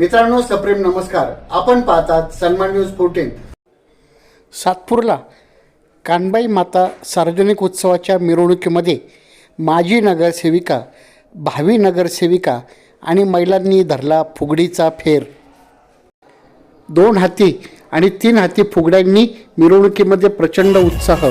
मित्रांनो सप्रेम नमस्कार. आपण पाहतात सन्मान न्यूज फोर्टीन सातपूरला कानबाई माता सार्वजनिक उत्सवाच्या मिरवणुकीमध्ये माजी नगरसेविका भावी नगरसेविका आणि महिलांनी धरला फुगडीचा फेर. दोन हाती आणि तीन हाती फुगड्यांनी मिरवणुकीमध्ये प्रचंड उत्साह